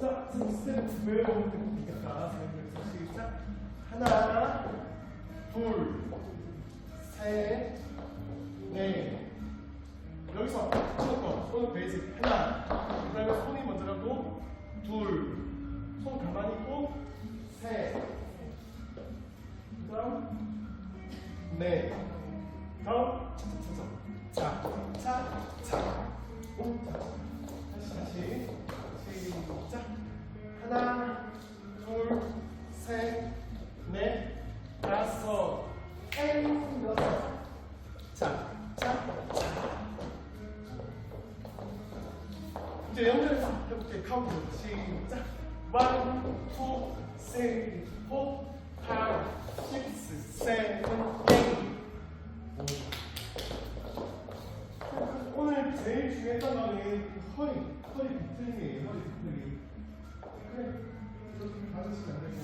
자, 지금 스텝 됩니까? 그래서 시작. 하나, 둘, 셋, 넷. 여기서 무조건 손을 베이직 하나. 그 다음에 손이 먼저 가고 둘. 손 가만히 있고 셋. 그 다음 넷. 다음 자, 자, 자. 오, 자. 다시 다시 시작 하나 둘 셋 넷 다섯. 앤 여섯 자, 자, 자. 이제 연결해서 해볼게 카운트. 시작. 원, 투, 쓰리, 포, 파이, 식스, 오늘 제일 중요했던 거는 그 허리, 허리 비틀기예요. 허리 비틀기. 그래, 이렇게 받으시면 안 되고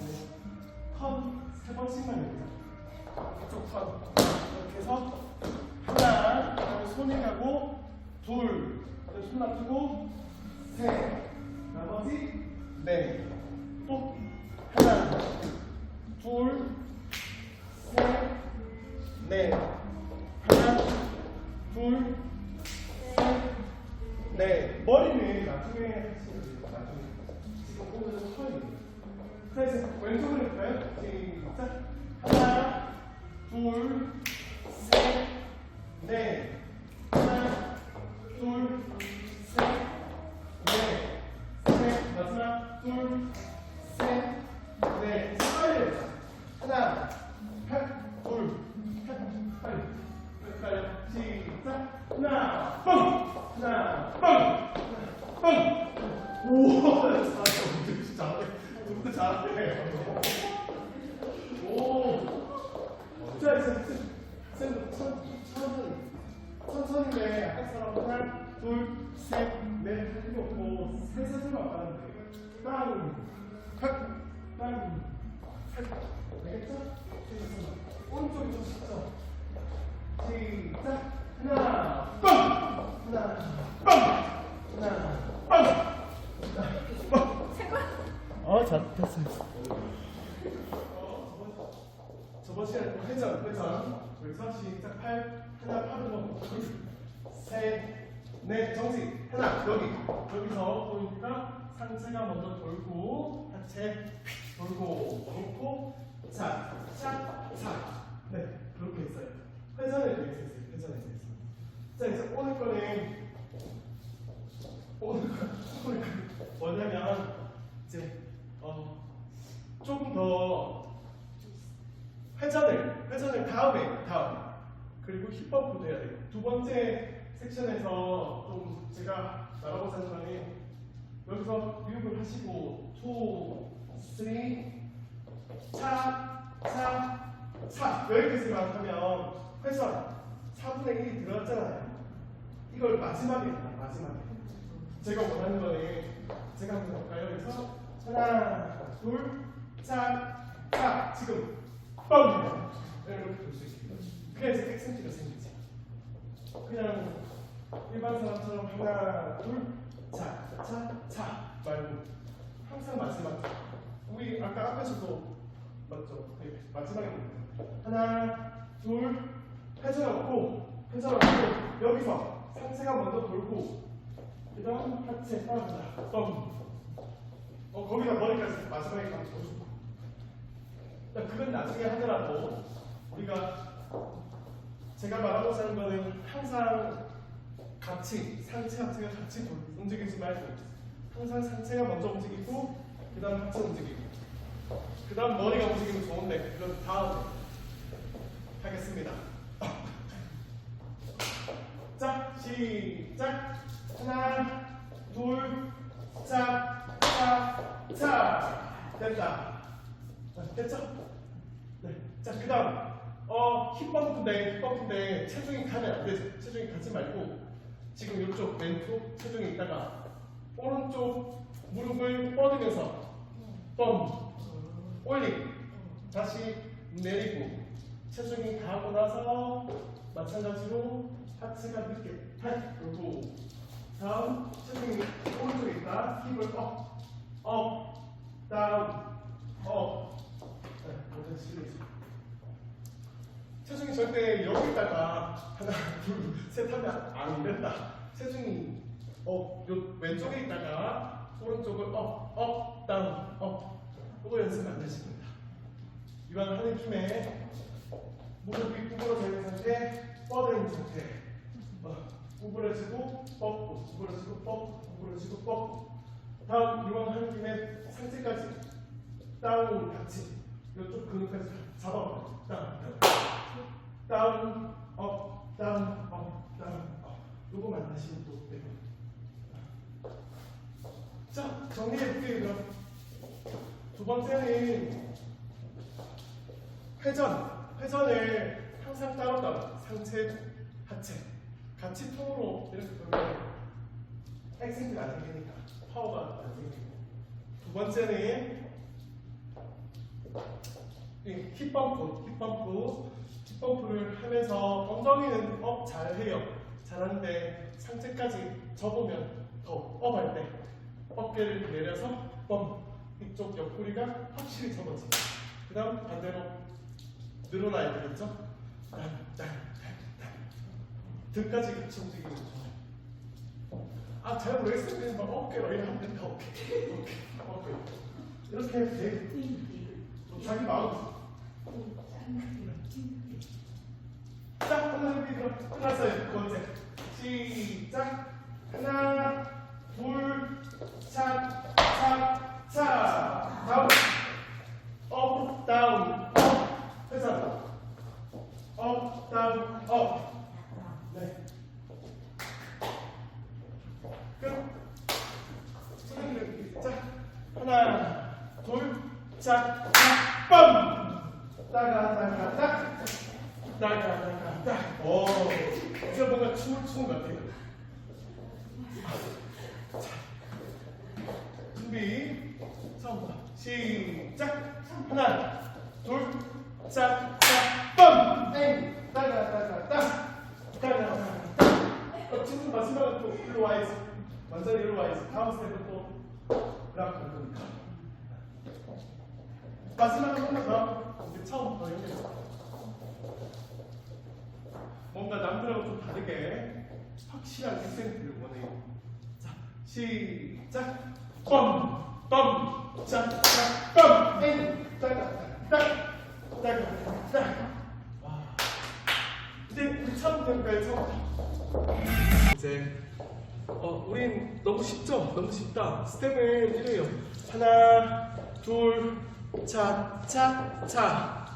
턴세 번씩만 해보자. 이쪽 턴 이렇게 해서 하나, 손이 가고 둘, 그다음에 손 놔두고 셋, 나머지 넷, 또 하나, 둘, 셋, 넷, 하나, 둘. 네, 머리는 나중에. 나중에. 지금 오늘은 허리. 그래서 왼쪽으로 해볼까요? 시작. 하나, 둘, 먼저 돌고, 하체 돌고, 놓고, 자, 자, 자. 네, 그렇게 했어요. 회전에 대해서 했어요. 회전에 대해서. 자, 이제 오늘 거는, 오늘 거, 오늘 거 뭐냐면, 이제, 어, 조금 더 회전을 회전을 다음에 다음에 그리고 힙업도 해야 돼요. 두 번째 섹션에서 좀 제가 하는 거는 여기서 교육을 하시고 투, 쓰리, 차, 차, 차 여기까지만 하면 회전 4분의 1이 들어갔잖아요. 이걸 마지막에 해요, 마지막에. 제가 원하는 거는 제가 한번 볼까요? 그래서 하나, 둘, 차, 차 지금 뻥! 이렇게 볼 수 있습니다. 그래야지 액센트가 생기지. 그냥 일반 사람처럼 하나, 둘, 차, 차, 차 말고 항상 마지막. 우리 아까 앞에서도 맞죠? 네, 마지막에 하나, 둘, 회전 없고 회전 없고 여기서 상체가 먼저 돌고 그 다음 하체 따라간다. 뻥. 어 거기다 머리까지 마지막에. 그러니까 그건 나중에 하더라도 우리가 제가 말하고자 하는 거는 같이 상체 하체가 같이 돌- 움직이지 말고. 항상 상체가 먼저 움직이고 그 다음 하체 움직이고. 그 다음 머리가 움직이면 좋은데 그건 다음에 하겠습니다. 자 시작. 하나 둘짝짝짝 됐다. 자, 됐죠? 네. 자, 그 다음, 어, 힙버프인데, 힙버프인데, 체중이 가면 안 되죠. 체중이 가지 말고, 지금 이쪽 왼쪽 체중이 있다가, 오른쪽 무릎을 뻗으면서, 뻥, 올리고, 다시 내리고, 체중이 가고 나서, 마찬가지로 하체가 늦게, 팔, 그리고, 다음, 체중이 오른쪽에 있다, 힙을 업, 업, 다운, 업. 네, 모든 실리죠. 체중이 절대 여기다가 하나, 둘, 셋 하면 안 된다. 체중이 업, 요 왼쪽에 있다가 오른쪽을 업, 업, 다운, 업. 이거 연습 안 되십니다. 이완 하는 김에 무릎이 구부러져 있는 상태, 뻗어 있는 상태. 어, 구부러지고 뻗고, 구부러지고 뻗고, 구부러지고 뻗고. 다음 이완 하는 김에 상체까지 다운 같이 이쪽 근육까지. 다운, 다운, 다운, 업, 다운, 업, 다운, 업. 요거만 하시면 또 되고. 자, 정리해볼게요. 그럼. 두 번째는 회전. 회전을 항상 따로따로 상체, 하체 같이 통으로 이렇게 돌면 액센트가 안 생기니까 파워가 안 생기고 두 번째는 이 힙펌프, 힙펌프, 힙펌프를 하면서 엉덩이는 업 잘해요. 잘하는데 상체까지 접으면 더 업할 때 어깨를 내려서 펌 이쪽 옆구리가 확실히 접어지고 그 다음 반대로 늘어나야 되겠죠? 등까지 같이 움직이는 거 좋아요. 아, 잘 모르겠어요. 그냥 막 어깨로 이렇게 하면 된다. 어깨, 어깨, 어깨. 이렇게 해도 돼. 자기 마음. 자, 하나, 둘, 셋, 끝났어요. 두 번째. 시작. 하나, 둘, 차, 차, 차. 다운. 업, 다운, 업. 회전. 업, 다운, 업. 네. 끝. 손을 자, 하나, 둘, 자, 자, 빰! 따가, 따가, 딱. 따가, 따가, 딱. 오, 이제 뭔가 것 같아요. 자, 준비. 처음부터 시작. 하나, 둘, 자, 자, 빰! 땡! 따가, 따가, 딱. 따가, 따가, 딱. 어, 지금 마지막은 또 일로 와야지. 완전히 일로 와야지. 다음 스텝은 또락갈 거니까. 마지막은 한번 더. 이제 처음부터 여기서. 뭔가 남들하고 좀 다르게 확실한 액센트를 원해요. 자, 시작. 빰, 빰, 자, 자, 빰, 땡, 따가, 딱, 따가, 딱. 와. 이제 우리 해볼까요? 처음부터. 이제 어, 우린 너무 쉽죠? 너무 쉽다. 스텝은 이래요. 하나, 둘, 차, 차, 차.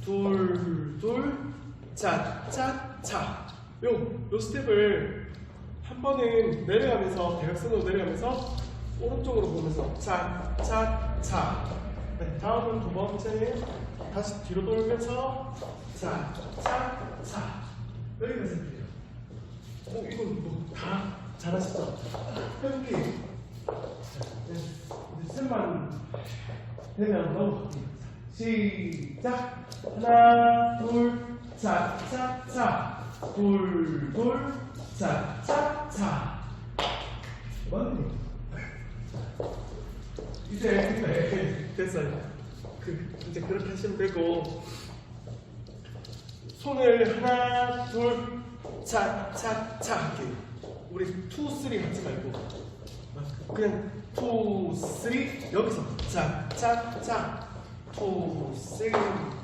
둘, 둘, 차, 차, 차. 요, 요 스텝을 한 번은 내려가면서, 대각선으로 내려가면서, 오른쪽으로 보면서, 차, 차, 차. 네, 다음은 두 번째는 다시 뒤로 돌면서, 차, 차, 차. 여기까지 해볼게요. 어, 이건 뭐다 잘하시죠? 해볼게요. 네, 이제 셋만 되면 넘어갈게요. 시작. 하나, 둘, 차, 차, 차. 둘, 둘, 차, 차, 차. 맞네. 이제 네, 됐어요. 그 이제 그렇게 하시면 되고 손을 하나, 둘, 차, 차, 차 할게요. 우리 투, 쓰리 하지 말고 그냥 투, 쓰리 여기서 차, 차, 차, 투, 쓰리,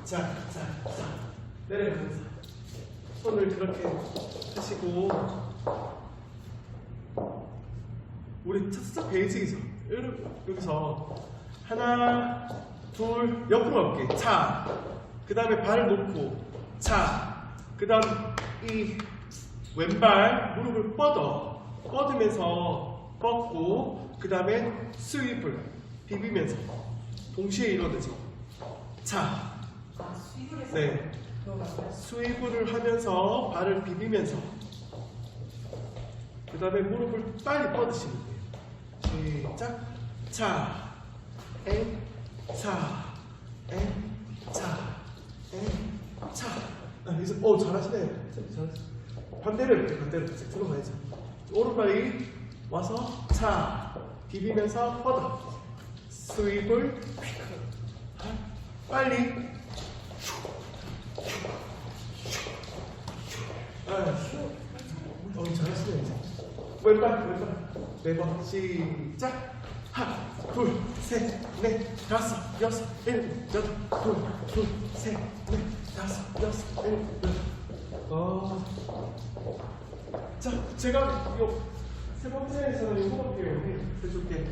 차, 차, 차 내려가면서 손을 그렇게 하시고 우리 베이직이죠. 여기- 여기서 하나, 둘, 옆으로 갈게. 차. 그 다음에 발을 놓고 차. 그 다음 이 왼발 무릎을 뻗어. 뻗으면서 뻗고 그 다음에 스윕을 비비면서 동시에 이루어지죠. 차. 아, 네. 스웨이브를 하면서 발을 비비면서 그 다음에 무릎을 빨리 뻗으시면 돼요. 시작. 차, 엔, 차, 엔, 차, 엔, 차. 아, 여기서 오 잘하시네요 잘하시네 반대로 이렇게 반대로 들어가야죠. 오른발이 와서 차. 비비면서 뻗어. 빨리. 아, 어, 이제 왼발 왼발 네번 시작 하나 둘 셋 넷 다섯 여섯 일곱 여덟 둘 둘 셋 넷 다섯 여섯 일곱 여덟 어. 자 제가 이거 세 번째에서는 이거 할게요 해줄게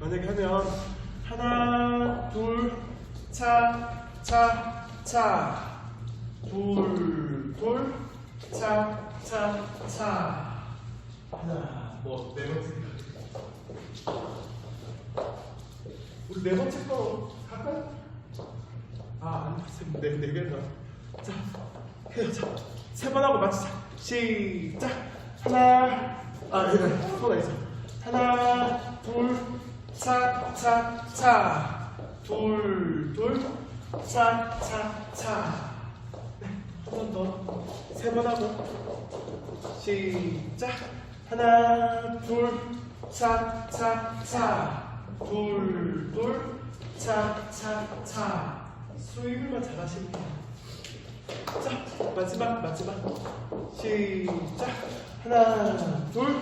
만약에 하면 하나 둘 차 차 차 둘 둘 차 차 차. 하나 뭐 네 번째. 우리 네 번째 거 할까요? 아 아니 네네 개나 자 해요. 자 세 번 하고 맞추자. 시작. 하나 아 이거 손에 있어? 하나 둘 차 차 차. 둘 둘 차 차 차 네 한 번 더. 세 번 하고. 시작. 하나 둘 차 차 차 둘 둘 차 차 차 스윙만 잘하시면 돼요 자 마지막 마지막. 시작. 하나 둘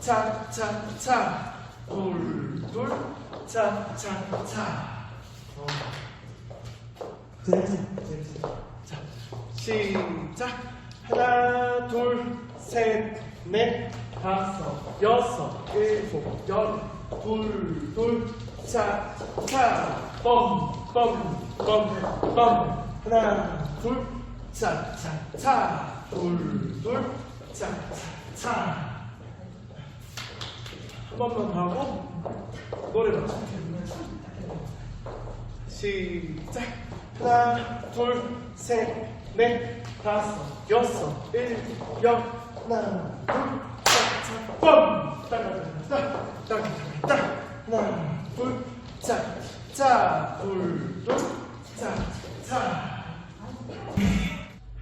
차 차 차 둘 둘 차 차 차 어. 자 시작. 하나 둘 셋 넷 다섯 여섯 일곱 여덟 둘둘 차 차 뻥 뻥 뻥 뻥. 하나 둘 차 차 차 둘 둘 차 차 차 한 번만 더 하고 노래 맞추면 시작 하나 둘 셋 넷 다섯 여섯 일곱 여 하나 둘 차차 뻥 따라따라따따따 하나 둘차차 둘둘 차차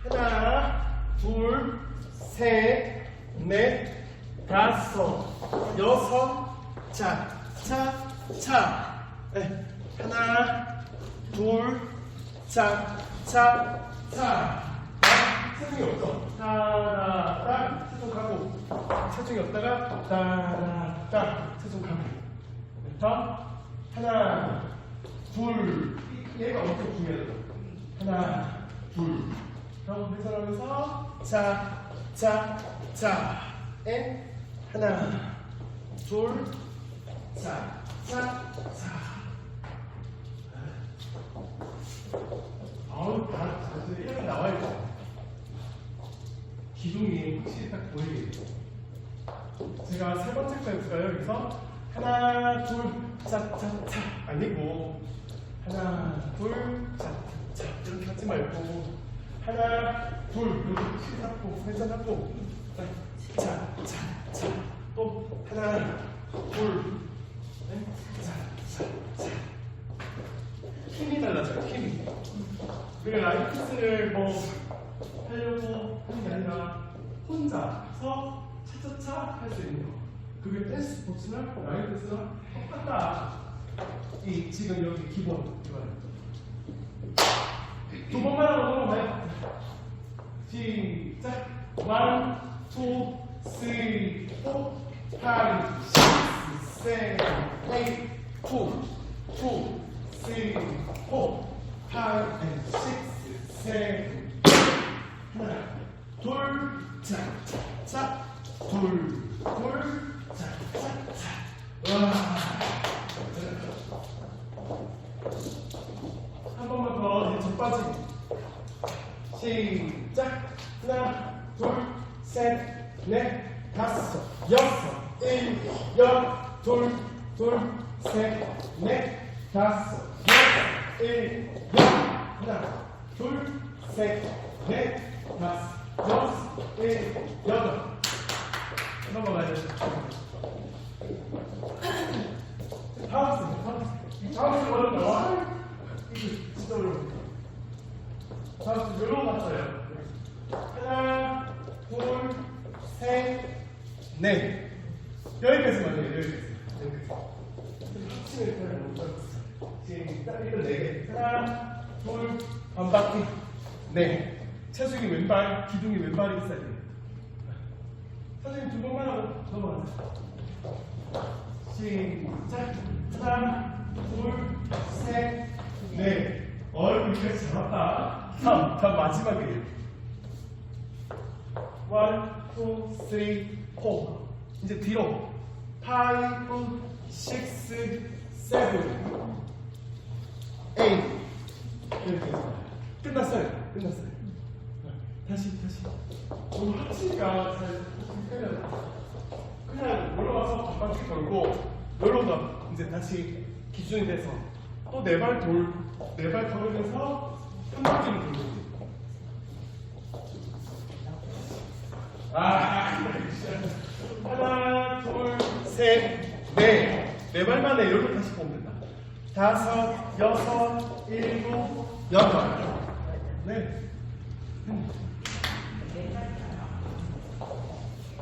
하나, 둘, 셋, 넷, 다섯, 여섯, 자, 차, 차. 네. 하나, 둘, 자, 차, 차. 체중이 없어. 따라따, 체중 가고. 체중이 없다가 따라따, 체중 가고. 자, 하나, 둘. 얘가 엄청 중요해요. 하나, 둘. 그럼 회전하면서 자, 자, 자, 엔 하나, 둘, 자, 자, 자. 아우, 다, 다, 이렇게 나와야죠. 기둥이 확실히 딱 보이게. 제가 세 번째 거 해볼까요? 여기서 하나, 둘, 자, 자, 자. 아니고 하나, 둘, 자, 자, 이렇게 하지 말고 하나, 둘, 여기 키 잡고 회전 잡고 자, 또 하나, 둘, 자, 자. 힘이 달라져요, 힘이. 우리가 라이프스를 뭐 하려고 하는 게 아니라 혼자서 차차차 할 수 있는 거. 그게 댄스 스포츠나 라이프스랑 똑같다. 이 지금 여기 기본 이거예요. 두 번만 하고 넘어가요. 시작. One, two, three, four, five, six, seven, eight, two, two, three, four, five, and six. 하나, 둘, 자, 자, 둘, 둘. 한 번만 더 이제 빠지기 시작 하나 둘 셋 넷 다섯 여섯 일곱 여둘 둘 셋 넷 다섯 여섯 일곱 여 하나 둘 셋 넷 다섯 여섯 일곱 여덟 넘어가야 돼스 다음 스 다음 스 어렵다 와 이거 진짜 어려워 다음 스 요로 갔어요 하나 둘 셋 넷. 여기까지만 해요 여기까지 딸기를 4개. 하나, 둘, 한 바퀴. 네. 체중이 왼발, 기둥이 왼발이 있어야 돼. 선생님 두 번만 하고 넘어가세요. 시작. 하나, 둘, 셋, 넷. 얼굴 이렇게 잡았다. 다음, 다음 마지막이에요. 1, 2, 3, 4. 이제 뒤로. 5, 6, 7. A 이렇게 해서 끝났어요. 끝났어요. 다시 다시. 오늘 하치니까 잘 그냥 그냥 올라와서 반바퀴 돌고 여러분 이제 다시 기준이 돼서 또 네 발 돌, 네 발 걸으면서 한 바퀴를 돌고. 아, 하나, 둘, 셋, 넷, 네 발만에 이렇게 다시 보면. 다. 다섯, 여섯, 일곱, 여덟. 네.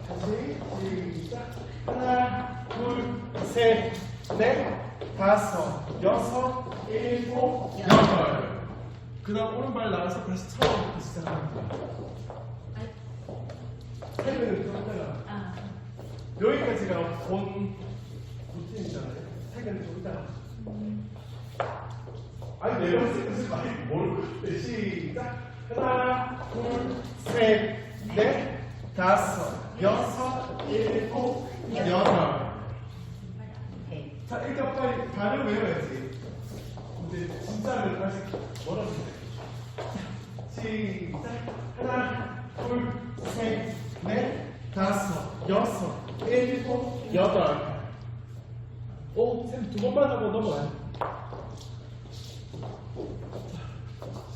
다시 시작. 하나, 둘, 셋, 넷, 다섯, 여섯, 일곱, 여덟. 그다음 오른발 나가서 다시 처음부터 시작합니다. 세면을 좀 이따가 아, 여기까지가 본 루틴이잖아요. 세면을 좀 이따가. 아니 네 번째 뭘 시작. 하나, 둘, 셋, 넷, 다섯, 여섯, 일곱, 여덟. 네. 자, 일단 빨리 발을 외워야지. 이제 진짜를 다시 멀어지요 시작. 하나, 둘, 셋, 넷, 다섯, 여섯, 일곱, 여덟. 오, 쌤 두 번만 하고 넘어가요.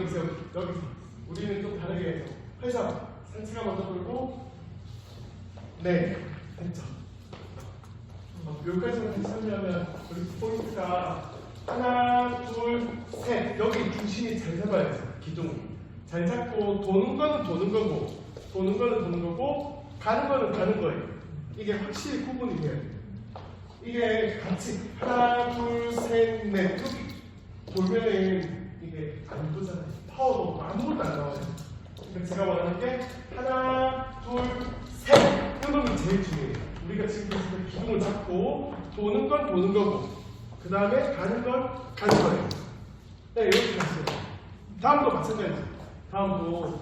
여기 여기서 여기 여기서 우리는 좀 다르게 해서 회사 상체가 먼저 돌고 네 됐죠. 어, 여기까지만 하려면 우리 포인트가 하나, 둘, 셋 여기 중심이 잘 잡아야 돼요. 기둥 잘 잡고 도는 거는 도는 거고 도는 거는 도는 거고 가는 거는 가는 거예요. 이게 확실히 구분이 돼야 돼요. 이게 같이 하나, 둘, 셋, 넷 여기 돌면은 이게 안 도잖아요. 파워도 없고 아무것도 안 나와요. 그러니까 제가 원하는 게 하나, 둘, 셋 이놈이 제일 중요해요. 우리가 지금 때 기둥을 잡고 도는 건 도는 거고 그 다음에 가는 건 가는 거예요. 네, 이렇게 갔어요. 다음도 마찬가지. 다음도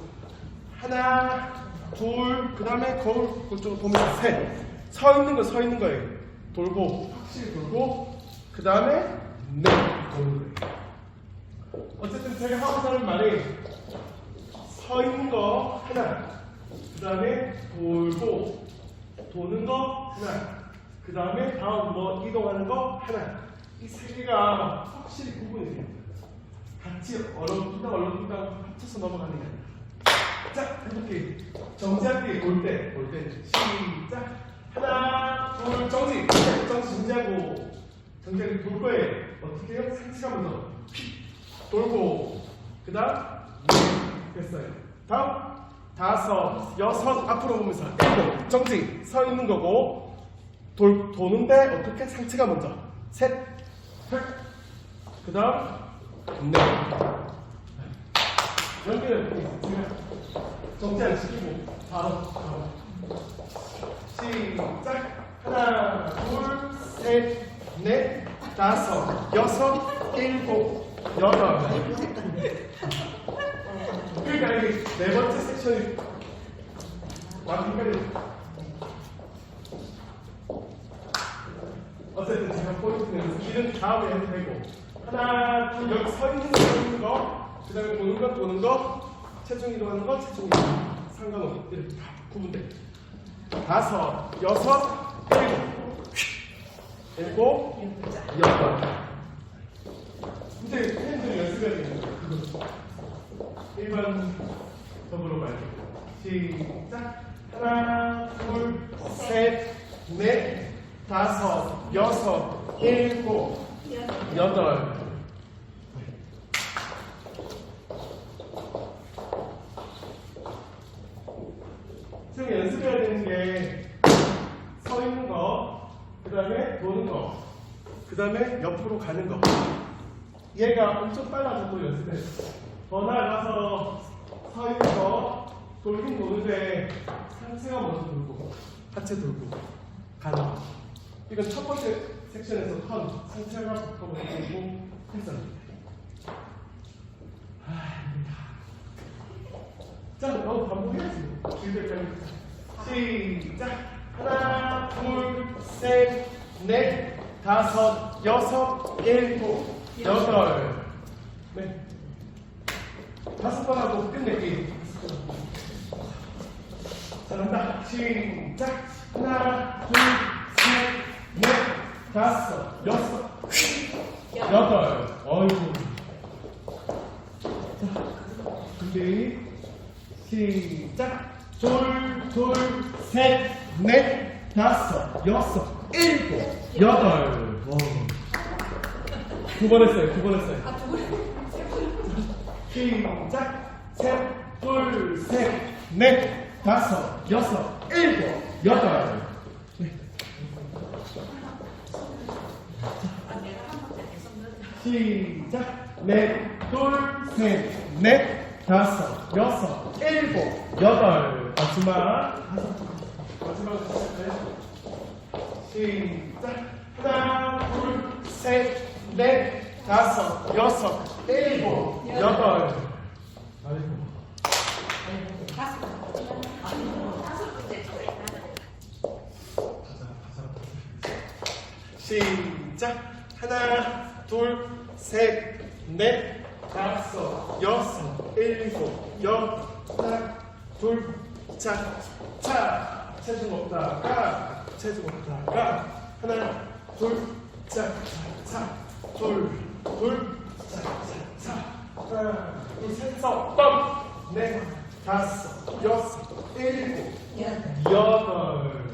하나, 둘, 그 다음에 거울 그쪽으로 보면서 셋. 서 있는 거 서 있는 거예요. 돌고 확실히 돌고 그 다음에 네 도는 거예요. 어쨌든 제가 하고 사는 말이 서 있는 거 하나, 그 다음에 돌고 도는 거 하나, 그 다음에 다음 뭐 이동하는 거 하나. 이 세 개가 확실히 구분이 돼요. 같이 얼렁뚱땅 얼렁뚱땅 합쳐서 넘어가는 게 아니라. 자, 이렇게 정지하게 볼 때, 볼 때, 시작. 하나, 둘, 정지. 정지 정지하고, 정지하게 돌 거예요. 어떻게 해요? 상체가 먼저 휙 돌고, 그 다음, 됐어요. 다음, 다섯, 여섯, 앞으로 보면서, 일곱, 정지. 서 있는 거고, 돌, 도는데 어떻게? 상체가 먼저. 셋, 셋. 그 다음, 넷. 연결을 정지 안 시키고 바로 바로 시작 하나 둘 셋 넷 다섯 여섯 일곱 여덟 그러니까 이게 네 번째 섹션이 완벽하게 어쨌든 제가 포인트는 길은 다음에 해도 되고 하나 둘 여기 서 있는 거, 서 있는 거 그 다음에 도는 거, 도는 거, 체중 이동하는 거, 체중 이동. 상관없이 이렇게 다 구분돼. 다섯, 여섯, 일곱. 일곱, 여덟. 근데 팬들 연습해야 되는 거야, 그거. 일반적으로 말고. 시작. 하나, 둘, 셋, 넷, 다섯, 여섯, 일곱, 여덟. 지금 연습해야 되는 게 서 있는 거, 그 다음에 도는 거, 그 다음에 옆으로 가는 거. 얘가 엄청 빨라져도 연습해. 더 나아가서 서 있는 거, 돌긴 도는데 상체가 먼저 돌고, 하체 돌고, 거. 이건 첫 번째 섹션에서 턴, 상체가 돌고, 해서. 아, 자, 너 반복해야지. 길게 시작. 하나, 둘, 셋, 넷, 다섯, 여섯, 일곱, 여덟. 네. 다섯 번 하고 끝내기. 잘한다. 시작. 하나, 둘, 셋, 넷, 다섯, 여섯, 여덟. 어이구. 자, 준비. 시작. 둘, 둘, 셋, 넷, 다섯, 여섯, 일곱, 여덟. 두번 했어요. 두번 했어요. 아, 두 시작. 셋, 둘, 셋, 넷, 다섯, 여섯, 일곱, 여덟. 네. 시작. 넷, 둘, 셋, 넷, 다섯, 여섯, 일곱, 여덟. 마지막. 마지막. 시작. 하나, 둘, 셋, 넷, 다섯, 여섯, 일곱, 여덟. 시작. 하나, 둘, 셋, 넷, 다섯, 여섯, 일곱, 여덟, 둘, 자, 차. 체중 없다가, 체중 없다가, 하나, 둘, 자, 차, 둘, 둘, 자, 자, 차. 하나, 둘, 셋서 덤, 넷, 다섯, 여섯, 일곱, 여덟.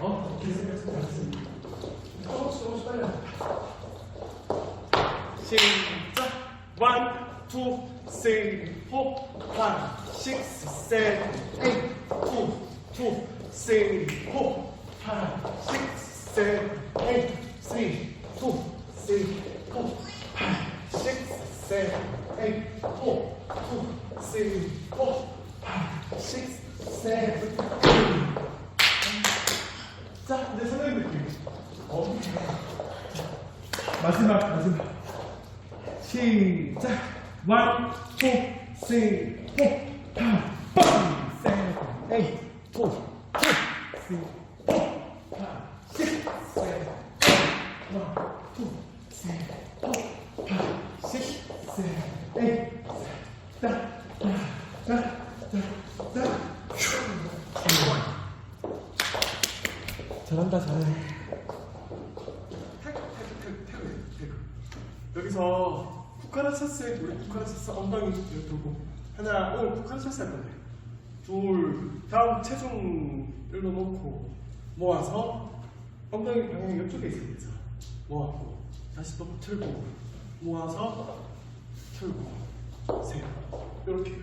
어? 계속 계속 계속. 조금씩 조금씩 빨리 시작 One, two, three, four, five, six, seven, eight, two, two, three, four, five, six, seven, eight, three, two, 자, 이제 선생님 느낌. 어. 마지막, 마지막. 시작. 1, 2, 3, 엉덩이 방향이 이쪽에 있습니다 모았고 다시 또 틀고 모아서 틀고 셋 이렇게 있게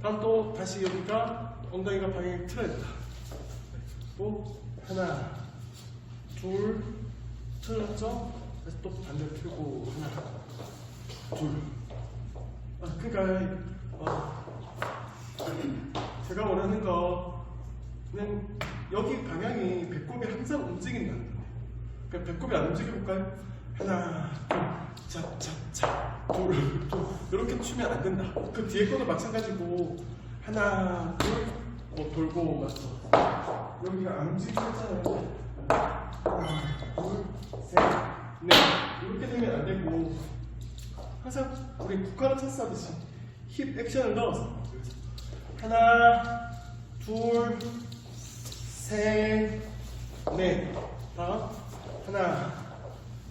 다음 또 다시 여기가 엉덩이가 방향이 틀어야 된다 또 하나, 둘, 틀었죠? 다시 또 반대로 틀고 하나, 둘. 아, 그러니까 어, 제가 원하는 거 그냥 여기 방향이 배꼽이 항상 거예요. 그냥 배꼽이 안 움직여 볼까요? 하나, 둘, 차, 차, 차, 둘, 둘 이렇게 추면 안 된다. 그 뒤에 것도 마찬가지고 하나, 둘, 뭐 돌고 맞죠? 여기가 안 움직였잖아요. 하나, 둘, 셋, 넷. 이렇게 되면 안 되고 항상 우리 국가를 쳤하듯이 힙 액션을 넣어서 하나, 둘, 셋, 넷. 다음 하나,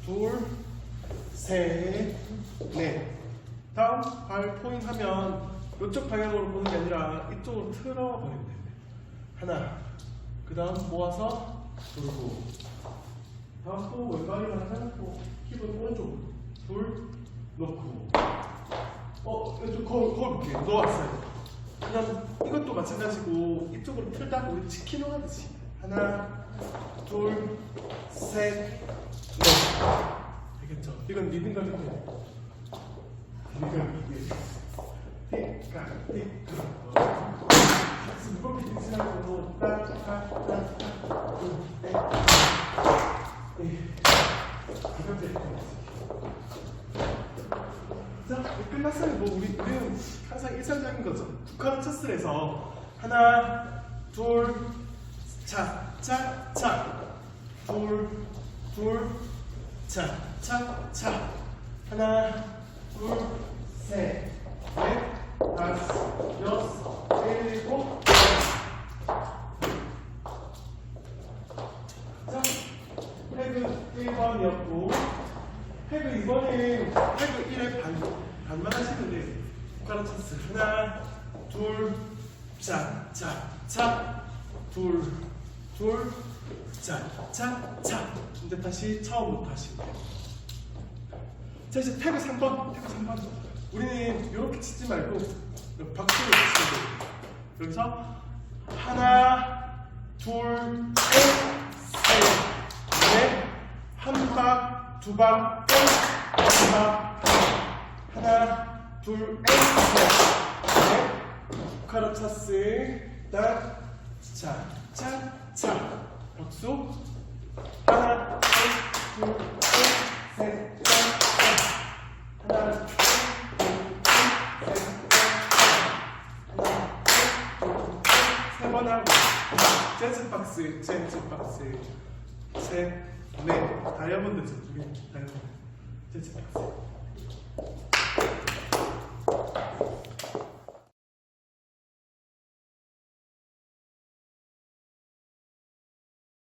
둘, 셋, 넷. 다음 발 포인하면 이쪽 방향으로 보는 게 아니라 이쪽으로 틀어 버리면 돼요. 하나, 그 다음 모아서 돌고. 다음 또 왼발이 하나, 또 힙을 오른쪽으로 둘 놓고. 어, 이쪽 거울, 거울 볼게요. 놓았어요. 그냥 이것도 마찬가지고 이쪽으로 틀다 우리 치킨 하듯이 하나, 둘, 셋, 넷. 알겠죠? 이건 리듬감 있고 리듬감 이게 띠까 띠까 무겁게 띠지나고 따따따따 자, 끝났어요. 뭐 우리 우리는 항상 일상적인 거죠. 북한 첫슬에서 하나, 둘, 차, 차, 차, 둘, 둘, 차, 차, 차, 하나, 둘, 셋, 넷, 다섯, 여섯, 일곱. 자, 태그 1번이었고. 태그 2번은 태그 1의 반, 반만 하시면 돼요. 국가로 찬스. 하나, 둘, 자, 자, 자, 둘, 둘, 자, 자, 자. 근데 다시 처음부터 돼요. 자, 이제 태그 3번. 태그 3번. 우리는 이렇게 치지 말고 박수를 돼요. 여기서 하나, 둘, 셋, 셋, 넷, 한 박, 두 박, 한 박, 하나, 둘, 셋, 넷, 카라차스, 딱, 자, 자, 자, 박수, 하나, 둘, 셋, 셋, 넷, 하나, 둘, 셋, 넷, 세번 하고 재즈 박스, 재즈 박스, 셋, 넷, 다이아몬드 저쪽에 다이아몬드, 재즈 박스.